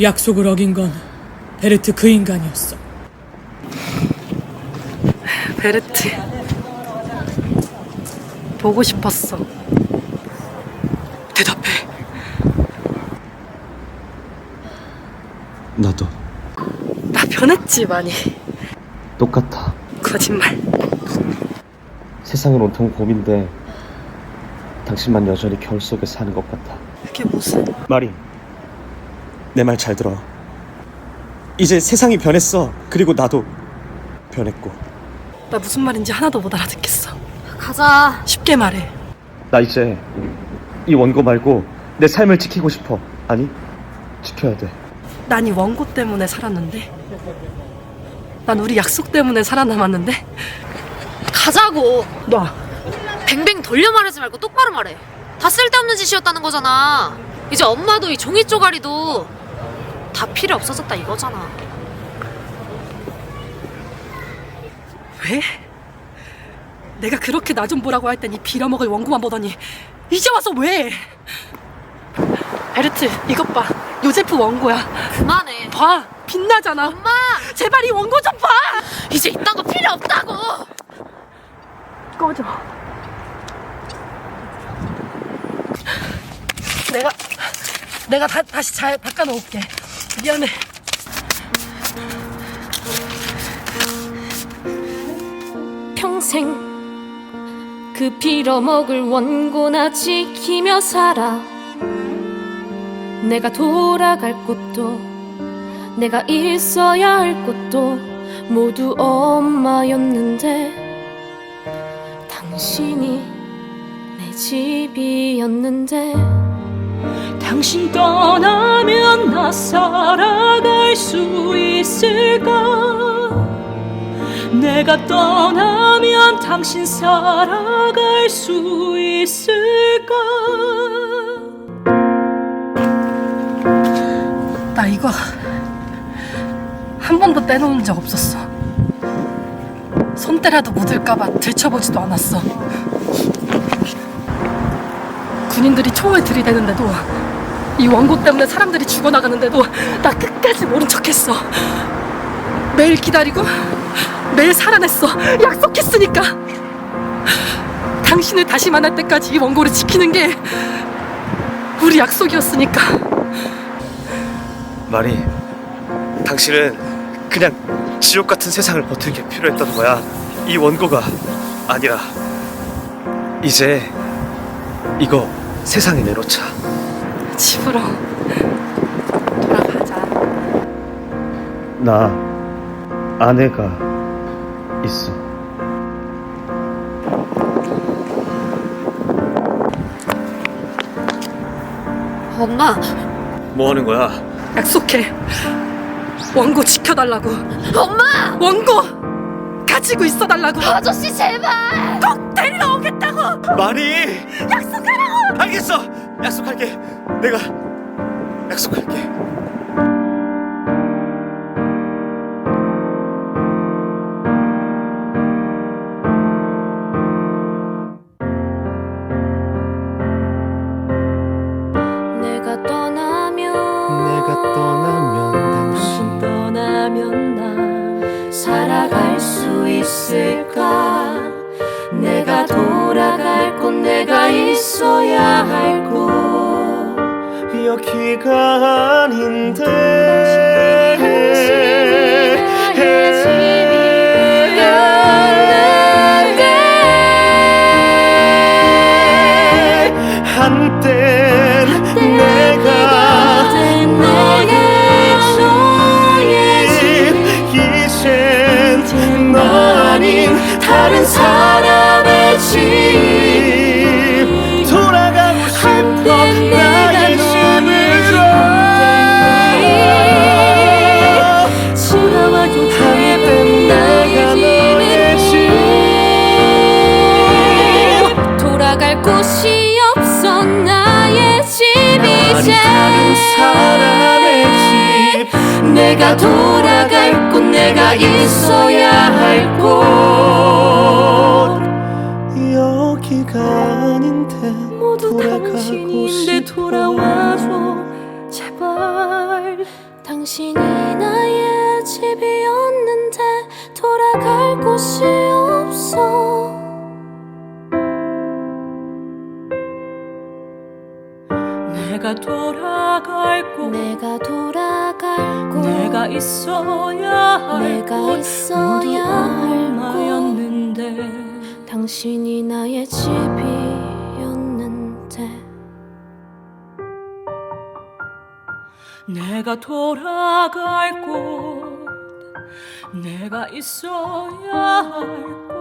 약속을 어긴 건 베르트 그 인간이었어. 베르트 보고 싶었어 대답해 나도 나 변했지 많이 똑같아. 거짓말 세상은 온통 봄인데 당신만 여전히 겨울 속에 사는 것 같아. 그게 무슨 마린, 내 말 잘 들어. 이제 세상이 변했어. 그리고 나도 변했고. 나 무슨 말인지 하나도 못 알아듣겠어 가자. 쉽게 말해 나 이제 이 원고 말고 내 삶을 지키고 싶어. 아니, 지켜야 돼. 난 이 원고 때문에 살았는데 난 우리 약속 때문에 살아남았는데 가자고. 놔 뱅뱅 돌려 말하지 말고 똑바로 말해. 다 쓸데없는 짓이었다는 거잖아. 이제 엄마도 이 종이 쪼가리도 다 필요 없어졌다 이거잖아. 왜? 내가 그렇게 나 좀 보라고 할 땐 이 빌어먹을 원고만 보더니 이제 와서 왜? 베르트 이것 봐 요제프 원고야 그만해. 봐 빛나잖아 엄마! 제발 이 원고 좀 봐! 이제 이딴 거 필요 없다고! 꺼져 내가 내가 다, 다시 잘 닦아놓을게 미안해. 평생 그 빌어먹을 원고나 지키며 살아. 내가 돌아갈 곳도 내가 있어야 할 곳도 모두 엄마였는데 당신이 내 집이었는데 당신 떠나면 나 살아갈 수 있을까? 내가 떠나면 당신 살아갈 수 있을까? 나 이거 한 번도 떼놓은 적 없었어. 손때라도 묻을까봐 들춰보지도 않았어 군인들이 총을 들이대는데도 이 원고 때문에 사람들이 죽어나가는데도 나 끝까지 모른 척했어. 매일 기다리고 매일 살아냈어. 약속했으니까. 당신을 다시 만날 때까지 이 원고를 지키는 게 우리 약속이었으니까. 마리, 당신은 그냥 지옥 같은 세상을 버티는 게 필요했던 거야. 이 원고가 아니라. 이제 이거 세상에 내놓자. 집으로 돌아가자 나 아내가 있어. 엄마, 뭐 하는 거야? 약속해 원고 지켜달라고 엄마! 원고 가지고 있어달라고 아저씨 제발! 꼭 데리러 오겠다고 마리! 약속하라고! 알겠어! 약속할게. 내가 약속할게. 내가 떠나면 내가 떠나면 당신 떠나면 나 살아갈 수 있을까 내가 돌아갈 곳 내가 있어야 할 곳. 여기가 아닌데. 한때 내가 이젠 너 아닌 다른 사람 내가 돌아갈 곳 내가 있어야 할 곳. 여기가 아닌데 모두 당신인데 돌아와줘. 제발. 당신이 나의 집이었는데 돌아갈 곳이 없어. 내가 돌아갈 곳. 내가 돌아 내가 있어야 할 내가 곳 있어야 할 곳. 당신이 나의 집이었는데. 내가 돌아갈 곳. 내가 있어야 할곳